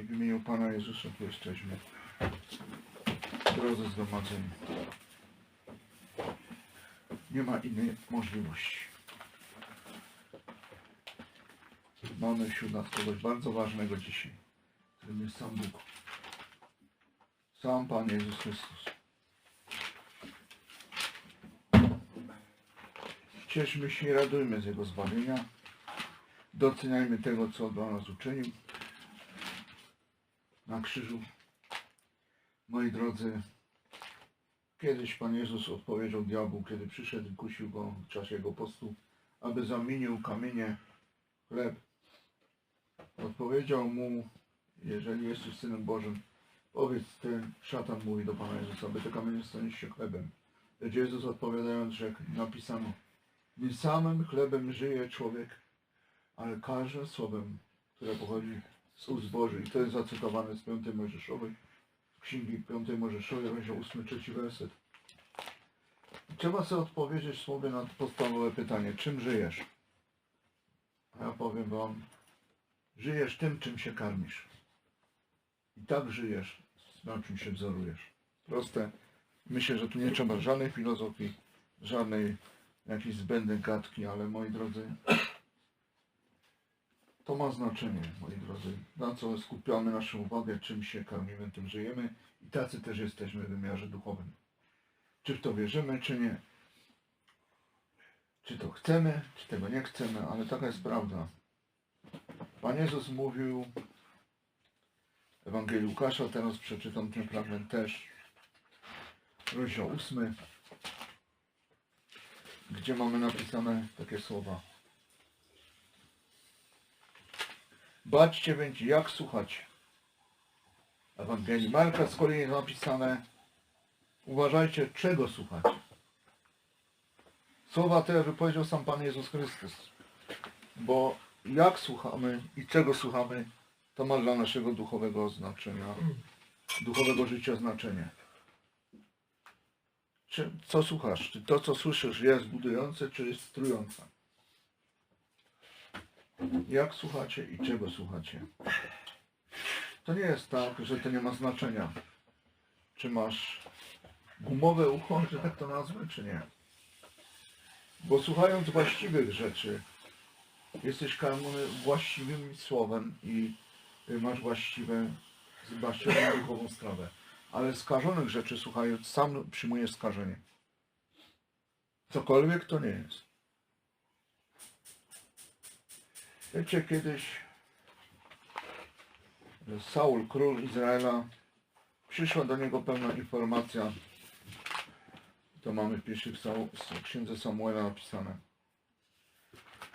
W imieniu Pana Jezusa tu jesteśmy. Drodzy zgromadzeni. Nie ma innej możliwości. Mamy wśród nas kogoś bardzo ważnego dzisiaj, którym jest sam Bóg. Sam Pan Jezus Chrystus. Cieszmy się i radujmy z Jego zbawienia. Doceniajmy tego, co dla nas uczynił na krzyżu. Moi drodzy, kiedyś Pan Jezus odpowiedział diabłu, kiedy przyszedł i kusił go w czasie jego postu, aby zamienił kamienie chleb. Odpowiedział mu, jeżeli jesteś Synem Bożym, powiedz ty, szatan mówi do Pana Jezusa, aby te kamienie stanie się chlebem. Lecz Jezus odpowiadając rzekł, napisano, nie samym chlebem żyje człowiek, ale każdym słowem, które pochodzi z Bożych. I to jest zacytowane z 5 Mojżeszowej, Księgi 5 Mojżeszowej, rozdział 8, trzeci werset. Trzeba sobie odpowiedzieć sobie na podstawowe pytanie, czym żyjesz? A ja powiem wam, żyjesz tym, czym się karmisz. I tak żyjesz, na czym się wzorujesz. Proste. Myślę, że tu nie trzeba żadnej filozofii, żadnej jakiejś zbędnej gadki, ale moi drodzy, to ma znaczenie, moi drodzy. Na co skupiamy naszą uwagę, czym się karmimy, tym żyjemy i tacy też jesteśmy w wymiarze duchowym. Czy w to wierzymy, czy nie. Czy to chcemy, czy tego nie chcemy, ale taka jest prawda. Pan Jezus mówił w Ewangelii Łukasza, teraz przeczytam ten fragment też, rozdział 8, gdzie mamy napisane takie słowa. Baczcie więc, jak słuchać. Ewangelii Marka z kolei jest napisane uważajcie, czego słuchać. Słowa te wypowiedział sam Pan Jezus Chrystus. Bo jak słuchamy i czego słuchamy, to ma dla naszego duchowego znaczenia, duchowego życia znaczenie. Czy, co słuchasz? Czy to, co słyszysz, jest budujące, czy jest strujące? Jak słuchacie i czego słuchacie? To nie jest tak, że to nie ma znaczenia. Czy masz gumowe ucho, że tak to nazwę, czy nie? Bo słuchając właściwych rzeczy, jesteś karmiony właściwym słowem i masz właściwe, właściwą duchową strawę. Ale skażonych rzeczy słuchając, sam przyjmujesz skażenie. Cokolwiek to nie jest. Wiecie, kiedyś Saul, król Izraela, przyszła do niego pewna informacja. To mamy w księdze Samuela napisane.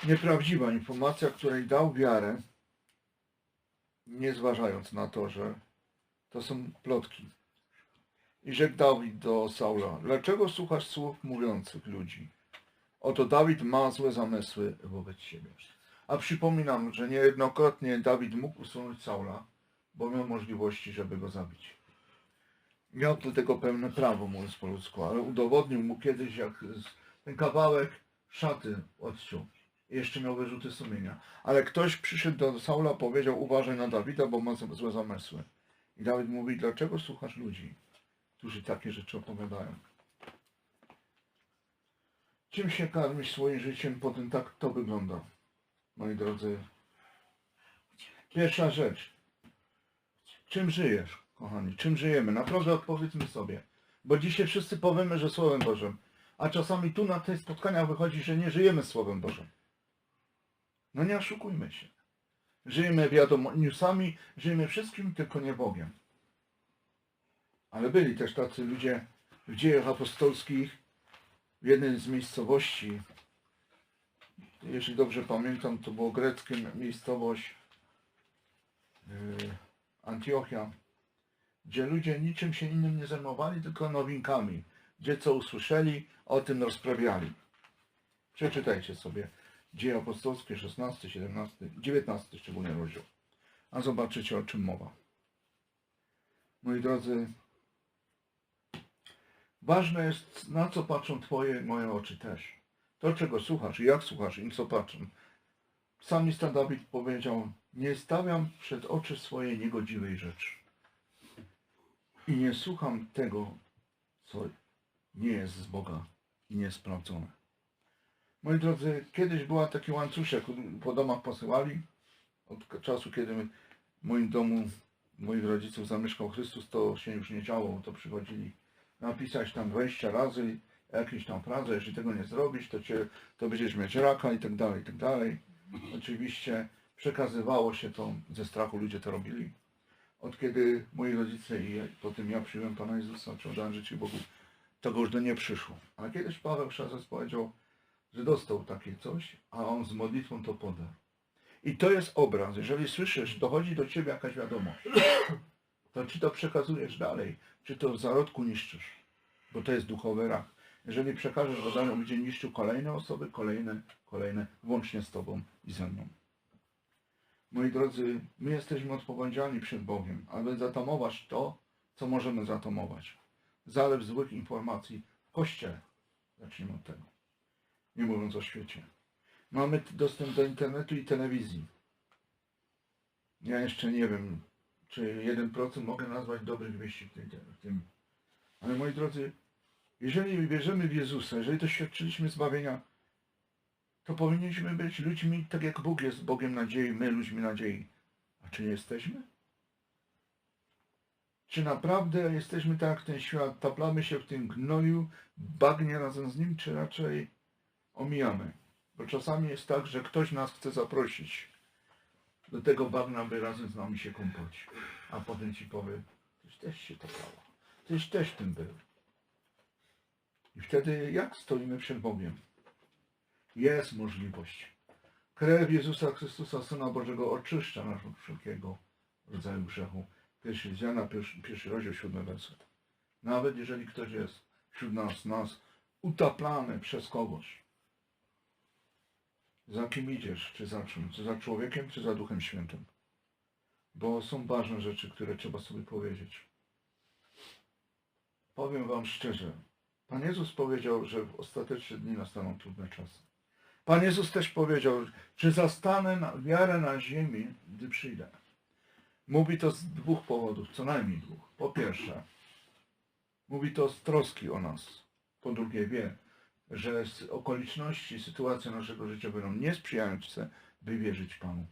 Nieprawdziwa informacja, której dał wiarę, nie zważając na to, że to są plotki. I rzekł Dawid do Saula, dlaczego słuchasz słów mówiących ludzi? Oto Dawid ma złe zamysły wobec siebie. A przypominam, że niejednokrotnie Dawid mógł usunąć Saula, bo miał możliwości, żeby go zabić. Miał do tego pełne prawo, mówiąc po ludzku, ale udowodnił mu kiedyś, jak ten kawałek szaty odciął. I jeszcze miał wyrzuty sumienia. Ale ktoś przyszedł do Saula, powiedział, uważaj na Dawida, bo ma złe zamysły. I Dawid mówi, dlaczego słuchasz ludzi, którzy takie rzeczy opowiadają? Czym się karmisz swoim życiem, potem tak to wygląda moi drodzy. Pierwsza rzecz. Czym żyjesz, kochani? Czym żyjemy? Naprawdę odpowiedzmy sobie. Bo dzisiaj wszyscy powiemy, że Słowem Bożym. A czasami tu na tych spotkaniach wychodzi, że nie żyjemy Słowem Bożym. No nie oszukujmy się. Żyjemy wiadomo newsami, żyjemy wszystkim, tylko nie Bogiem. Ale byli też tacy ludzie w dziejach apostolskich w jednej z miejscowości, jeśli dobrze pamiętam, to było greckie miejscowość yy, Antiochia, gdzie ludzie niczym się innym nie zajmowali, tylko nowinkami. Gdzie co usłyszeli, o tym rozprawiali. Przeczytajcie sobie Dzieje Apostolskie 16, 17, 19 szczególnie rozdział. A zobaczycie o czym mowa. Moi drodzy, ważne jest na co patrzą Twoje moje oczy też. To, czego słuchasz i jak słuchasz i co patrzą. Psalmista Dawid powiedział, nie stawiam przed oczy swoje niegodziwej rzeczy i nie słucham tego, co nie jest z Boga i niesprawdzone. Moi drodzy, kiedyś była taki łańcuszek, po domach posyłali, od czasu, kiedy w moim domu moich rodziców zamieszkał Chrystus, to się już nie działo, to przychodzili napisać tam 20 razy jakąś tam frazę, jeśli tego nie zrobisz, to, cię, to będziesz mieć raka i tak dalej, i tak dalej. Oczywiście przekazywało się to ze strachu, ludzie to robili. Od kiedy moi rodzice i potem ja przyjąłem Pana Jezusa, czy oddałem życie Bogu, tego już do nie przyszło. Ale kiedyś Paweł Szazes powiedział, że dostał takie coś, a on z modlitwą to poda. I to jest obraz. Jeżeli słyszysz, dochodzi do ciebie jakaś wiadomość, to czy to przekazujesz dalej, czy to w zarodku niszczysz, bo to jest duchowy rak. Jeżeli przekażesz on będzie niszczył kolejne osoby, kolejne, kolejne, włącznie z tobą i ze mną. Moi drodzy, my jesteśmy odpowiedzialni przed Bogiem, aby zatamować to, co możemy zatamować. Zalew złych informacji w Kościele. Zacznijmy od tego. Nie mówiąc o świecie. Mamy dostęp do internetu i telewizji. Ja jeszcze nie wiem, czy 1% mogę nazwać dobrych wieści w tym. Ale moi drodzy, jeżeli wierzymy w Jezusa, jeżeli doświadczyliśmy zbawienia, to powinniśmy być ludźmi tak jak Bóg jest Bogiem nadziei, my ludźmi nadziei. A czy jesteśmy? Czy naprawdę jesteśmy tak jak ten świat, taplamy się w tym gnoju, bagnie razem z nim, czy raczej omijamy? Bo czasami jest tak, że ktoś nas chce zaprosić do tego bagna, by razem z nami się kąpać. A potem ci powie, tyś też się taplała, tyś też tym był. I wtedy jak stoimy przed Bogiem? Jest możliwość. Krew Jezusa Chrystusa, Syna Bożego, oczyszcza nas od wszelkiego rodzaju grzechu. Pierwszy z Jana, pierwszy, pierwszy rozdział, siódmy werset. Nawet jeżeli ktoś jest wśród nas, nas utaplany przez kogoś. Za kim idziesz? Czy za czym? Czy za człowiekiem, czy za Duchem Świętym? Bo są ważne rzeczy, które trzeba sobie powiedzieć. Powiem wam szczerze, Pan Jezus powiedział, że w ostateczne dni nastaną trudne czasy. Pan Jezus też powiedział, że zastanę wiarę na ziemi, gdy przyjdę. Mówi to z dwóch powodów, co najmniej dwóch. Po pierwsze, mówi to z troski o nas. Po drugie, wie, że okoliczności, sytuacja naszego życia będą niesprzyjające, by wierzyć Panu,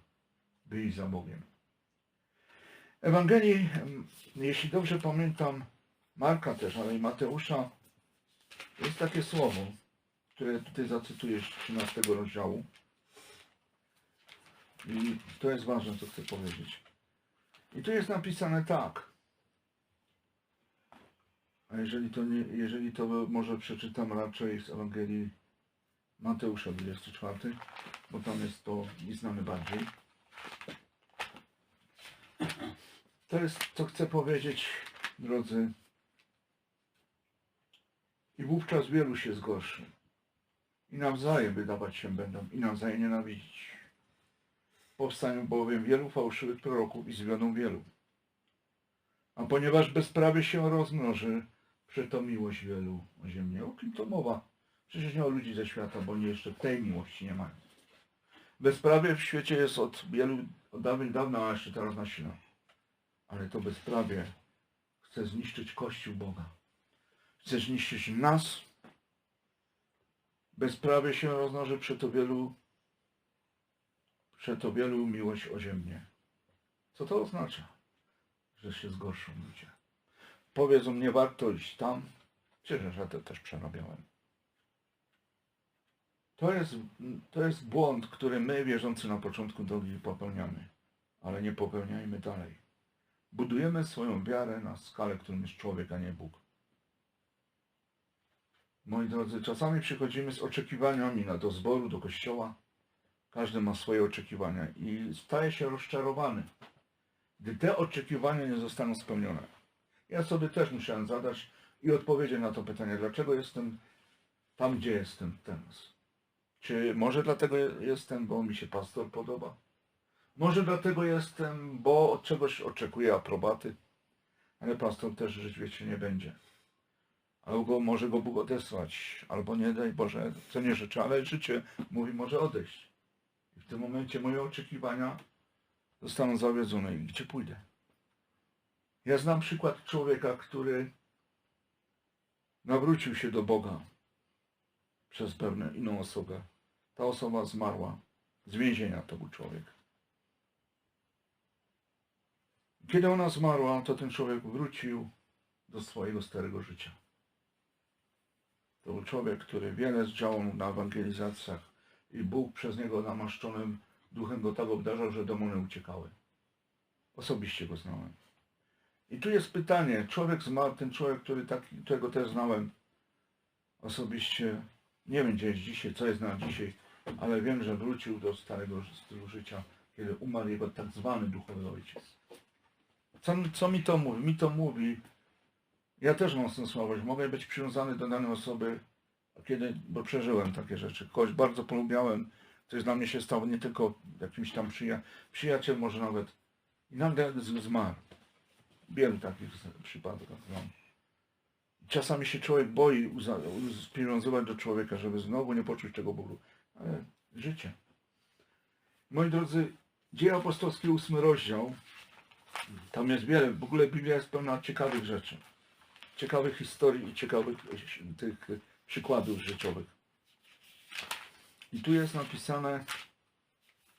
by iść za Bogiem. Ewangelii, em, jeśli dobrze pamiętam, Marka też, ale i Mateusza, jest takie słowo, które tutaj zacytuję z 13 rozdziału. I to jest ważne, co chcę powiedzieć. I tu jest napisane tak. A jeżeli to, nie, jeżeli to może przeczytam raczej z Ewangelii Mateusza 24, bo tam jest to nieznane bardziej. To jest, co chcę powiedzieć, drodzy. I wówczas wielu się zgorszy. I nawzajem wydawać się będą, i nawzajem nienawidzić. Powstają bowiem wielu fałszywych proroków i zwiodą wielu. A ponieważ bezprawie się rozmnoży, przeto miłość wielu o ziemię. O kim to mowa? Przecież nie o ludzi ze świata, bo oni jeszcze tej miłości nie mają. Bezprawie w świecie jest od wielu, od dawien dawna, a jeszcze teraz nasila. Ale to bezprawie chce zniszczyć Kościół Boga. Chce zniszczyć nas. Bezprawie się rozmnoży, przeto wielu, przeto wielu miłość o ziemię. Co to oznacza? Że się zgorszą ludzie. Powiedzą, nie warto iść tam. Przecież ja to też przerabiałem. To jest, to jest błąd, który my, wierzący na początku drogi, popełniamy. Ale nie popełniajmy dalej. Budujemy swoją wiarę na skalę, którą jest człowiek, a nie Bóg. Moi drodzy, czasami przychodzimy z oczekiwaniami na do zboru, do kościoła. Każdy ma swoje oczekiwania i staje się rozczarowany, gdy te oczekiwania nie zostaną spełnione. Ja sobie też musiałem zadać i odpowiedzieć na to pytanie, dlaczego jestem tam, gdzie jestem teraz. Czy może dlatego jestem, bo mi się pastor podoba? Może dlatego jestem, bo od czegoś oczekuję aprobaty? Ale pastor też żyć wiecie nie będzie. Albo może go Bóg odesłać, albo nie daj Boże, co nie życzę, ale życie mówi może odejść. I w tym momencie moje oczekiwania zostaną zawiedzone. I gdzie pójdę? Ja znam przykład człowieka, który nawrócił się do Boga przez pewną inną osobę. Ta osoba zmarła. Z więzienia to był człowiek. Kiedy ona zmarła, to ten człowiek wrócił do swojego starego życia. To był człowiek, który wiele zdziałał na ewangelizacjach i Bóg przez niego namaszczonym duchem go tak obdarzał, że demony uciekały. Osobiście go znałem. I tu jest pytanie, człowiek zmarł, ten człowiek, który taki, którego też znałem osobiście, nie wiem gdzie jest dzisiaj, co jest na dzisiaj, ale wiem, że wrócił do starego stylu życia, kiedy umarł jego tak zwany duchowy ojciec. Co, co mi to mówi? Mi to mówi, ja też mam słabość, mogę być przywiązany do danej osoby, kiedy, bo przeżyłem takie rzeczy. Kogoś bardzo polubiałem, coś dla mnie się stało nie tylko jakimś tam przyja przyjaciel, może nawet i nagle zmarł. Wielu takich przypadków znam. Czasami się człowiek boi przywiązywać do człowieka, żeby znowu nie poczuć tego bólu. Ale życie. Moi drodzy, Dzieje apostolskie, ósmy rozdział. Tam jest wiele, w ogóle Biblia jest pełna ciekawych rzeczy. Ciekawych historii i ciekawych e, tych e, przykładów życiowych. I tu jest napisane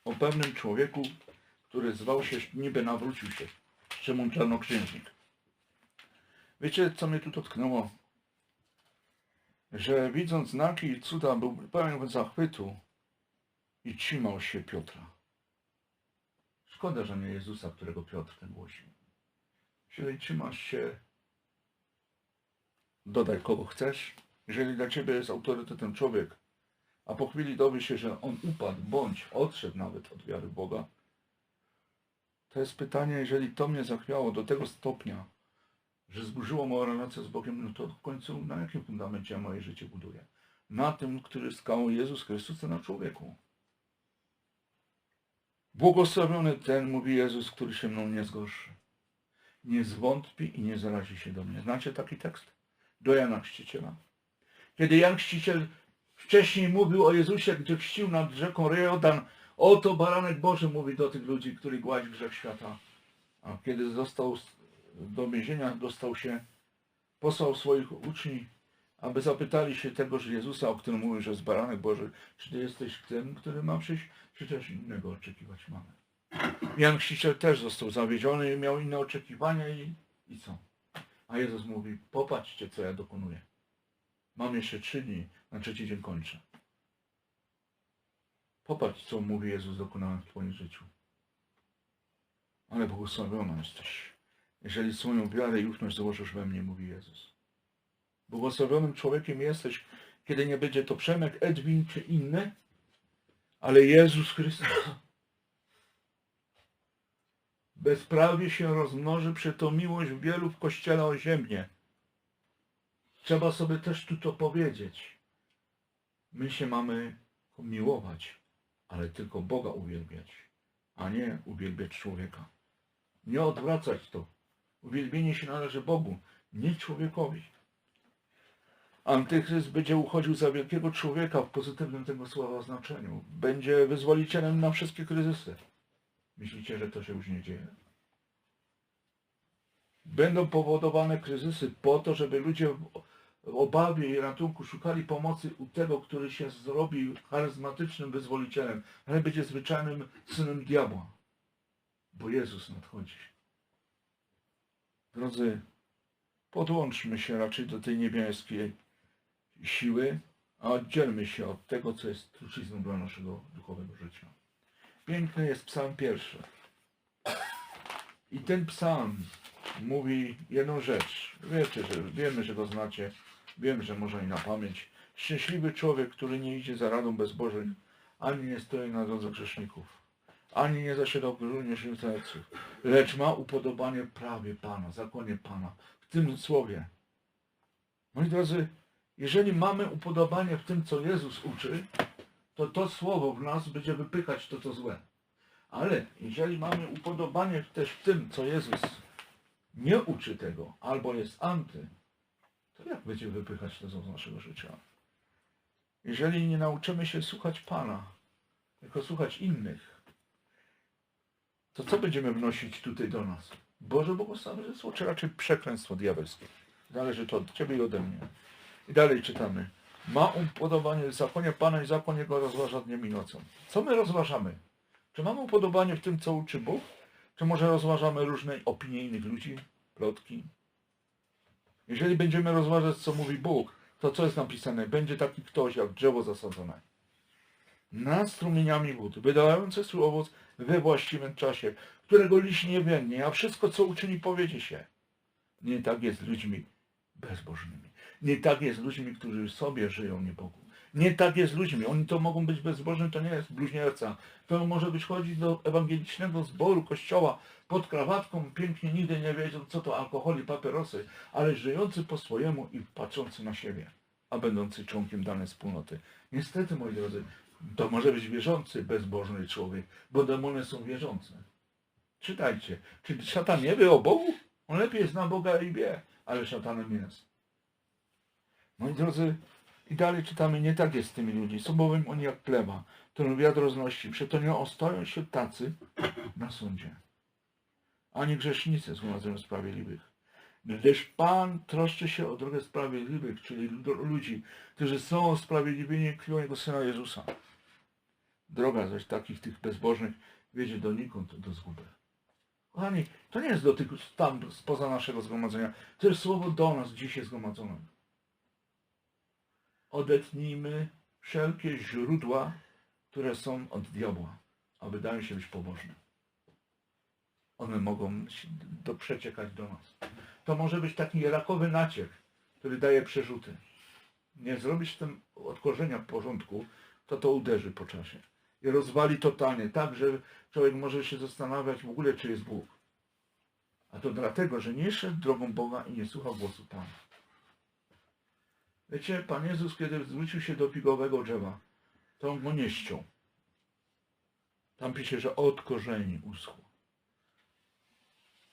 o pewnym człowieku, który zwał się, niby nawrócił się, Szymon Czarnoksiężnik. Wiecie, co mnie tu dotknęło? Że widząc znaki i cuda, był pełen zachwytu i trzymał się Piotra. Szkoda, że nie Jezusa, którego Piotr ten głosił. Jeżeli trzymasz się, dodaj kogo chcesz. Jeżeli dla ciebie jest autorytetem człowiek, a po chwili dowie się, że on upadł, bądź odszedł nawet od wiary Boga, to jest pytanie, jeżeli to mnie zachwiało do tego stopnia, że zburzyło moją relację z Bogiem, no to w końcu na jakim fundamencie ja moje życie buduję? Na tym, który skał Jezus Chrystus, na człowieku. Błogosławiony ten, mówi Jezus, który się mną nie zgorszy. Nie zwątpi i nie zarazi się do mnie. Znacie taki tekst? Do Jana Chrzciciela. Kiedy Jan Chrzciciel wcześniej mówił o Jezusie, gdy chrzcił nad rzeką Jordan, oto baranek Boży mówi do tych ludzi, który gładzi grzech świata. A kiedy został do więzienia, dostał się, posłał swoich uczniów, aby zapytali się tegoż Jezusa, o którym mówił, że jest baranek Boży, czy ty jesteś tym, który ma przyjść, czy też innego oczekiwać mamy. Jan Chrzciciel też został zawiedziony i miał inne oczekiwania i, i co? A Jezus mówi, popatrzcie, co ja dokonuję. Mam jeszcze trzy dni, na trzeci dzień kończę. Popatrz, co mówi Jezus, dokonałem w Twoim życiu. Ale błogosławiona jesteś, jeżeli swoją wiarę i ufność założysz we mnie, mówi Jezus. Błogosławionym człowiekiem jesteś, kiedy nie będzie to Przemek, Edwin czy inny, ale Jezus Chrystus. Bezprawie się rozmnoży przy to miłość wielu w Kościele o ziemię. Trzeba sobie też tu to powiedzieć. My się mamy miłować, ale tylko Boga uwielbiać, a nie uwielbiać człowieka. Nie odwracać to. Uwielbienie się należy Bogu, nie człowiekowi. Antychryst będzie uchodził za wielkiego człowieka w pozytywnym tego słowa znaczeniu. Będzie wyzwolicielem na wszystkie kryzysy. Myślicie, że to się już nie dzieje? Będą powodowane kryzysy po to, żeby ludzie w obawie i ratunku szukali pomocy u tego, który się zrobi charyzmatycznym wyzwolicielem, ale będzie zwyczajnym synem diabła. Bo Jezus nadchodzi. Drodzy, podłączmy się raczej do tej niebieskiej siły, a oddzielmy się od tego, co jest trucizną dla naszego duchowego życia. Piękny jest psalm pierwszy. I ten psalm mówi jedną rzecz. Wiecie, że wiemy, że go znacie. Wiem, że może i na pamięć. Szczęśliwy człowiek, który nie idzie za radą bezbożeń, ani nie stoi na drodze grzeszników, ani nie zasiada w grunie śmiertelców, lecz ma upodobanie prawie Pana, zakonie Pana, w tym słowie. Moi drodzy, jeżeli mamy upodobanie w tym, co Jezus uczy, to to słowo w nas będzie wypychać to, co złe. Ale jeżeli mamy upodobanie też w tym, co Jezus nie uczy tego, albo jest anty, to jak będzie wypychać to z naszego życia? Jeżeli nie nauczymy się słuchać Pana, tylko słuchać innych, to co będziemy wnosić tutaj do nas? Boże błogosławieństwo, czy raczej przekleństwo diabelskie? Zależy to od Ciebie i ode mnie. I dalej czytamy. Ma upodobanie zakonie Pana i zakon Jego rozważa dniem i nocą. Co my rozważamy? Czy mamy upodobanie w tym, co uczy Bóg? Czy może rozważamy różne opinie innych ludzi, plotki? Jeżeli będziemy rozważać, co mówi Bóg, to co jest napisane? Będzie taki ktoś jak drzewo zasadzone. Nad strumieniami wód, wydający swój owoc we właściwym czasie, którego liść nie więdnie, a wszystko, co uczyni, powiedzie się. Nie tak jest z ludźmi bezbożnymi. Nie tak jest z ludźmi, którzy sobie żyją nie Bogu. Nie tak jest z ludźmi. Oni to mogą być bezbożni, to nie jest bluźnierca. To może być chodzić do ewangelicznego zboru, kościoła, pod krawatką, pięknie nigdy nie wiedział, co to alkohol i papierosy, ale żyjący po swojemu i patrzący na siebie, a będący członkiem danej wspólnoty. Niestety, moi drodzy, to może być wierzący, bezbożny człowiek, bo demony są wierzące. Czytajcie. Czy szatan nie wie o Bogu? On lepiej zna Boga i wie, ale szatanem jest. Moi drodzy, i dalej czytamy, nie tak jest z tymi ludźmi. Są bowiem oni jak plewa, którą wiatr roznosi. Przeto nie ostoją się tacy na sądzie. Ani grzesznicy zgromadzeniem sprawiedliwych. Gdyż Pan troszczy się o drogę sprawiedliwych, czyli lu- ludzi, którzy są usprawiedliwieni krwią Jego Syna Jezusa. Droga zaś takich tych bezbożnych wiedzie donikąd do zguby. Kochani, to nie jest dotyk tam spoza naszego zgromadzenia. To jest słowo do nas dzisiaj zgromadzonym. Odetnijmy wszelkie źródła, które są od diabła, a wydają się być pobożne. One mogą do, przeciekać do nas. To może być taki rakowy naciek, który daje przerzuty. Nie zrobisz tym od korzenia porządku, to to uderzy po czasie. I rozwali totalnie, tak, że człowiek może się zastanawiać w ogóle, czy jest Bóg. A to dlatego, że nie szedł drogą Boga i nie słuchał głosu Pana. Wiecie, Pan Jezus, kiedy zwrócił się do figowego drzewa, to on go nie ściął. Tam pisze, że od korzeni uschło.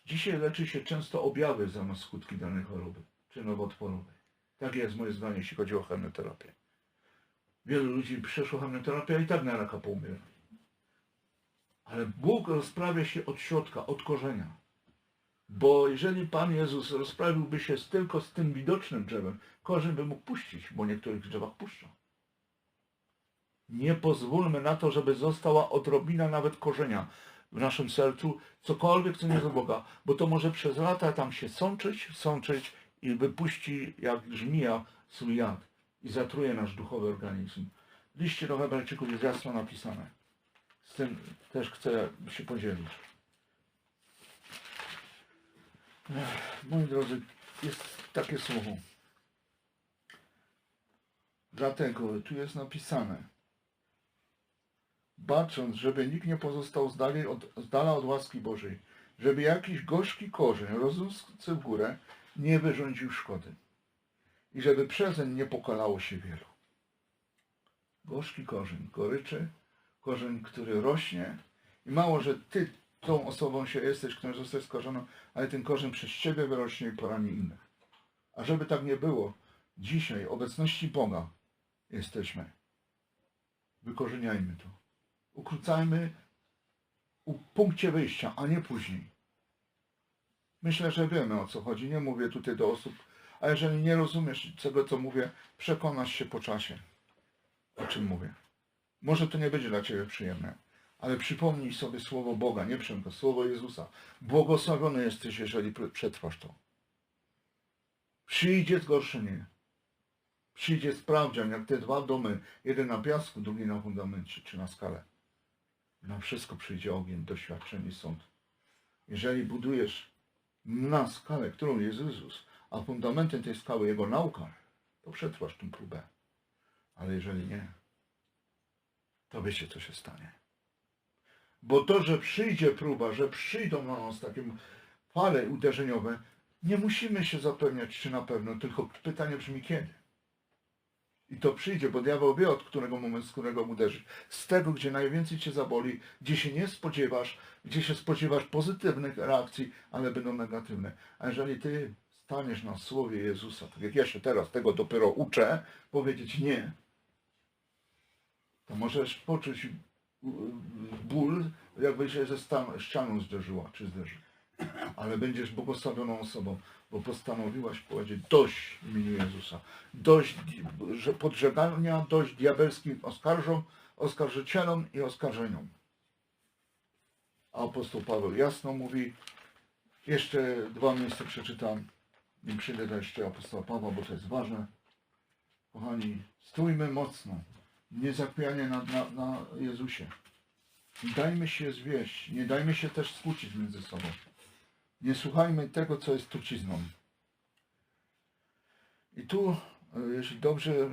Dzisiaj leczy się często objawy zamiast skutki danej choroby, czy nowotworowej. Tak jest moje zdanie, jeśli chodzi o chemioterapię. Wielu ludzi przeszło chemioterapię, i tak na raka poumiera. Ale Bóg rozprawia się od środka, od korzenia. Bo jeżeli Pan Jezus rozprawiłby się tylko z tym widocznym drzewem, korzeń by mógł puścić, bo niektórych drzewach puszcza. Nie pozwólmy na to, żeby została odrobina nawet korzenia w naszym sercu, cokolwiek, co nie z Boga, bo to może przez lata tam się sączyć, sączyć i wypuści jak żmija swój jad i zatruje nasz duchowy organizm. W liście do Hebrajczyków jest jasno napisane. Z tym też chcę się podzielić. Moi drodzy, jest takie słowo. Dlatego tu jest napisane, bacząc, żeby nikt nie pozostał z, dalej od, z dala od łaski Bożej, żeby jakiś gorzki korzeń rosnący w górę nie wyrządził szkody i żeby przezeń nie pokalało się wielu. Gorzki korzeń, goryczy, korzeń, który rośnie i mało, że ty tą osobą się jesteś, którą zostać skorzoną, ale ten korzeń przez ciebie wyrośnie i porani innych. A żeby tak nie było, dzisiaj obecności Boga jesteśmy. Wykorzeniajmy to. Ukrócajmy u punkcie wyjścia, a nie później. Myślę, że wiemy o co chodzi. Nie mówię tutaj do osób, a jeżeli nie rozumiesz tego, co mówię, przekonasz się po czasie, o czym mówię. Może to nie będzie dla Ciebie przyjemne, ale przypomnij sobie słowo Boga, nie przemko, słowo Jezusa. Błogosławiony jesteś, jeżeli pr- przetrwasz to. Przyjdzie zgorszenie. Przyjdzie sprawdzian, jak te dwa domy, jeden na piasku, drugi na fundamencie, czy na skale. Na wszystko przyjdzie ogień, doświadczenie, sąd. Jeżeli budujesz na skalę, którą jest Jezus, a fundamentem tej skały Jego nauka, to przetrwasz tę próbę. Ale jeżeli nie, to wiecie, co się stanie. Bo to, że przyjdzie próba, że przyjdą na nas takie fale uderzeniowe, nie musimy się zapewniać, czy na pewno, tylko pytanie brzmi kiedy. I to przyjdzie, bo diabeł wie, od którego momentu, z którego uderzyć. Z tego, gdzie najwięcej cię zaboli, gdzie się nie spodziewasz, gdzie się spodziewasz pozytywnych reakcji, ale będą negatywne. A jeżeli ty staniesz na słowie Jezusa, tak jak ja się teraz tego dopiero uczę, powiedzieć nie, to możesz poczuć ból, jakby się ze ścianą zderzyła, czy zderzy. Ale będziesz błogosławioną osobą, bo postanowiłaś powiedzieć dość w imieniu Jezusa. Dość podżegania, dość diabelskim oskarżom, oskarżycielom i oskarżeniom. A apostoł Paweł jasno mówi, jeszcze dwa miejsca przeczytam, nim przyjdę do jeszcze apostoła Pawła, bo to jest ważne. Kochani, stójmy mocno, nie zapijanie na, na, na Jezusie. Dajmy się zwieść, nie dajmy się też skłócić między sobą. Nie słuchajmy tego, co jest trucizną. I tu, e, jeśli dobrze e,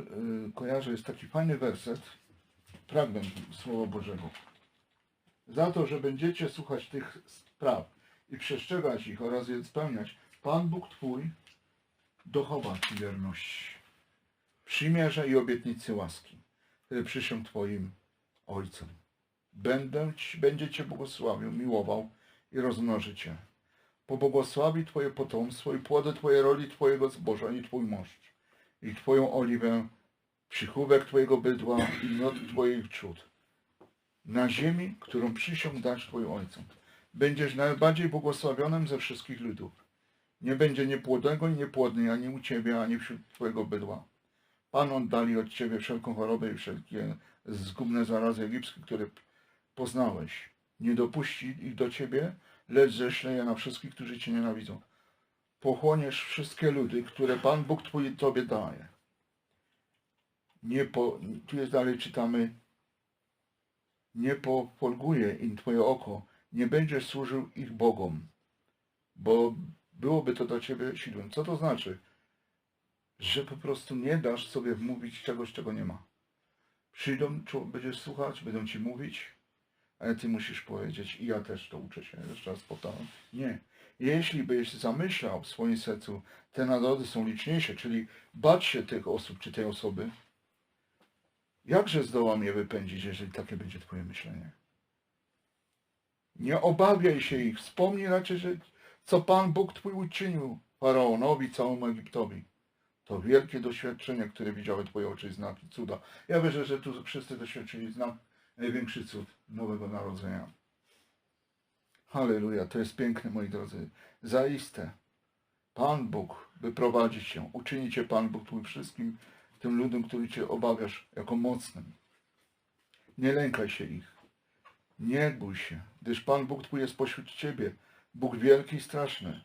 kojarzę, jest taki fajny werset, fragment Słowa Bożego. Za to, że będziecie słuchać tych spraw i przestrzegać ich oraz je spełniać, Pan Bóg Twój dochowa Ci wierności, przymierza i obietnicy łaski, które przysiąg Twoim Ojcem. Będę ci, będzie Cię błogosławił, miłował i rozmnoży Cię. Pobłogosławi Twoje potomstwo i płody Twoje roli Twojego zboża i Twój moszcz, i Twoją oliwę, przychówek Twojego bydła i miod Twoich trzód. Na ziemi, którą przysiąg dać Twoim Ojcom. Będziesz najbardziej błogosławionym ze wszystkich ludów. Nie będzie niepłodnego i niepłodnej ani u Ciebie, ani wśród Twojego bydła. Pan oddali od Ciebie wszelką chorobę i wszelkie zgubne zarazy egipskie, które poznałeś. Nie dopuści ich do Ciebie, lecz ześle je na wszystkich, którzy Cię nienawidzą. Pochłoniesz wszystkie ludy, które Pan Bóg Twój Tobie daje. Nie po, tu jest dalej czytamy, nie popolguje im Twoje oko, nie będziesz służył ich bogom, bo byłoby to dla Ciebie sidłem. Co to znaczy? Że po prostu nie dasz sobie wmówić czegoś, czego nie ma. Przyjdą, będziesz słuchać, będą Ci mówić, ale Ty musisz powiedzieć, i ja też to uczę się, jeszcze raz powtarzam, nie. Jeśli byś zamyślał w swoim sercu, te narody są liczniejsze, czyli bać się tych osób, czy tej osoby, jakże zdołam je wypędzić, jeżeli takie będzie Twoje myślenie? Nie obawiaj się ich, wspomnij raczej, że co Pan Bóg Twój uczynił Faraonowi, całemu Egiptowi. To wielkie doświadczenie, które widziały Twoje oczy i znaki, cuda. Ja wierzę, że tu wszyscy doświadczyli znak, największy cud Nowego Narodzenia. Halleluja, to jest piękne, moi drodzy. Zaiste, Pan Bóg wyprowadzi Cię, uczyni Cię Pan Bóg Twój wszystkim tym ludem, który Cię obawiasz, jako mocnym. Nie lękaj się ich. Nie bój się, gdyż Pan Bóg Twój jest pośród Ciebie, Bóg wielki i straszny.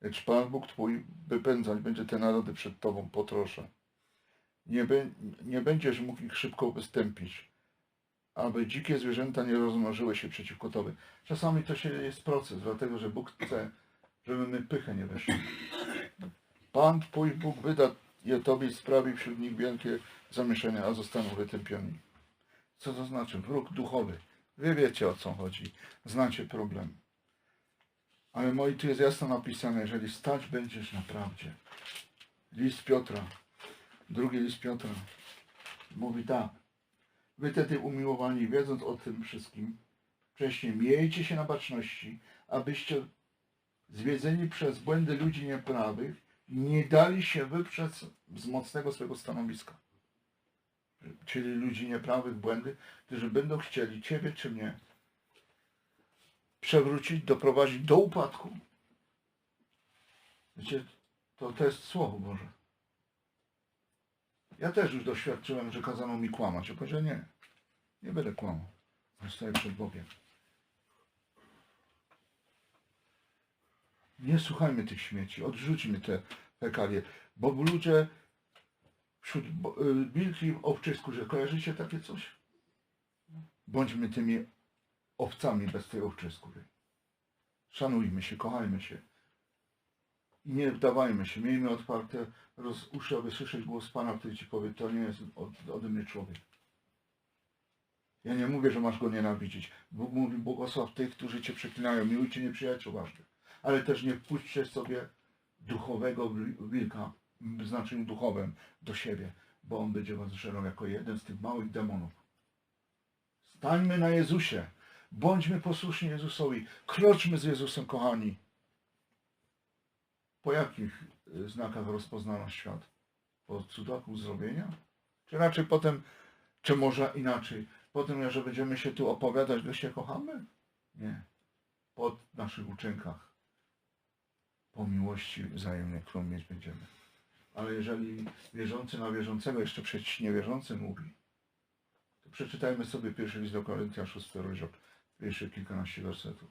Lecz Pan Bóg Twój wypędzać będzie te narody przed Tobą po trosze. Nie, be, nie będziesz mógł ich szybko wystąpić, aby dzikie zwierzęta nie rozmnożyły się przeciwko Tobie. Czasami to się jest proces, dlatego że Bóg chce, żeby my pychę nie weszli. Pan Twój Bóg wyda je Tobie i sprawi wśród nich wielkie zamieszania, a zostaną wytępieni. Co to znaczy? Wróg duchowy. Wy wiecie o co chodzi. Znacie problem. Ale moi, tu jest jasno napisane, jeżeli stać będziesz na prawdzie. List Piotra, drugi list Piotra, mówi tak. Wy tedy umiłowani, wiedząc o tym wszystkim, wcześniej miejcie się na baczności, abyście zwiedzeni przez błędy ludzi nieprawych nie dali się wyprzeć z mocnego swego stanowiska. Czyli ludzi nieprawych, błędy, którzy będą chcieli Ciebie czy mnie przewrócić, doprowadzić do upadku. Wiecie, to, to jest Słowo Boże. Ja też już doświadczyłem, że kazano mi kłamać. Ja nie, nie będę kłamał. Stoję przed Bogiem. Nie słuchajmy tych śmieci, odrzućmy te fekalie, bo ludzie wśród bo- y, owczysku, że kojarzycie takie coś? Bądźmy tymi owcami bez tej owczej skóry. Szanujmy się, kochajmy się. I nie wdawajmy się, miejmy otwarte roz, uszy, aby słyszeć głos Pana, który Ci powie, to nie jest od, ode mnie człowiek. Ja nie mówię, że masz go nienawidzić. Bóg mówi, błogosław tych, którzy Cię przeklinają, miłujcie nieprzyjaciół waszych. Ale też nie wpuśćcie sobie duchowego wi- wilka, w znaczeniu duchowym, do siebie, bo on będzie was żerał jako jeden z tych małych demonów. Stańmy na Jezusie. Bądźmy posłuszni Jezusowi. Kroczmy z Jezusem, kochani. Po jakich y, znakach rozpoznano świat? Po cudach uzdrowienia? Czy raczej potem, czy może inaczej, po tym, że będziemy się tu opowiadać, że się kochamy? Nie. Po naszych uczynkach. Po miłości wzajemnej, którą mieć będziemy. Ale jeżeli wierzący na wierzącego jeszcze przecież niewierzący mówi, to przeczytajmy sobie pierwszy list do Koryntian, szósty rozdział, pierwsze kilkanaście wersetów.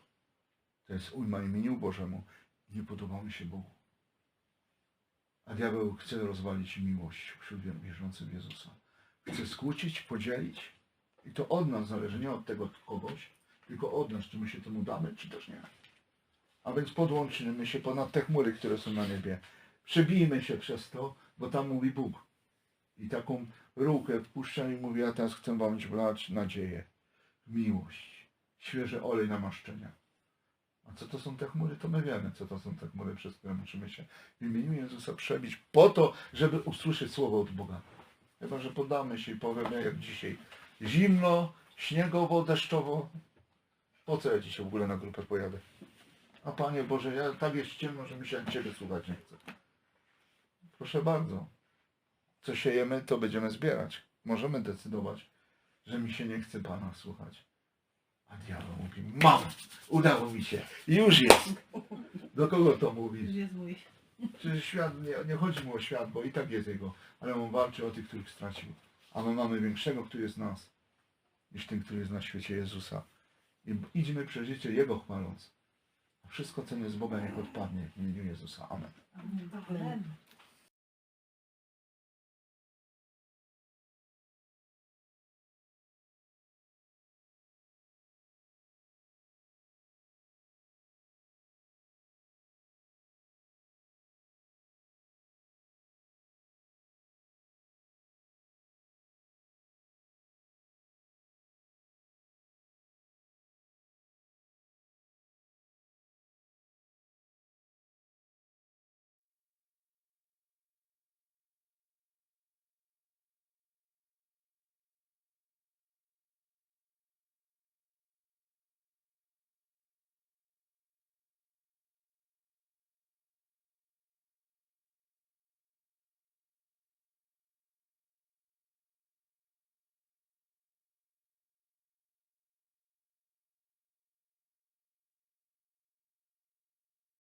To jest ujma imieniu Bożemu. Nie podobamy się Bogu. A diabeł chce rozwalić miłość wśród wierzących Jezusa. Chce skłócić, podzielić. I to od nas zależy, nie od tego kogoś, tylko od nas, czy my się temu damy, czy też nie. A więc podłączymy się ponad te chmury, które są na niebie. Przebijmy się przez to, bo tam mówi Bóg. I taką rukę wpuszcza i mówi, a teraz chcę wam wlać nadzieję, miłość, świeży olej namaszczenia. A co to są te chmury, to my wiemy, co to są te chmury, przez które musimy się w imieniu Jezusa przebić po to, żeby usłyszeć słowo od Boga. Chyba, że poddamy się i powiemy jak dzisiaj. Zimno, śniegowo, deszczowo. Po co ja dzisiaj w ogóle na grupę pojadę? A Panie Boże, ja tak jest ciemno, że mi się Ciebie słuchać nie chce. Proszę bardzo. Co siejemy, to będziemy zbierać. Możemy decydować, że mi się nie chce Pana słuchać. A diabeł mówi, mam, udało mi się, już jest. Do kogo to mówi? Już jest mój. Przecież świat, nie, nie chodzi mu o świat, bo i tak jest jego, ale on walczy o tych, których stracił. A my mamy większego, który jest nas, niż ten, który jest na świecie Jezusa. I idźmy przez życie Jego chwaląc. A wszystko, co nie z Boga, niech odpadnie w imieniu Jezusa. Amen. Amen.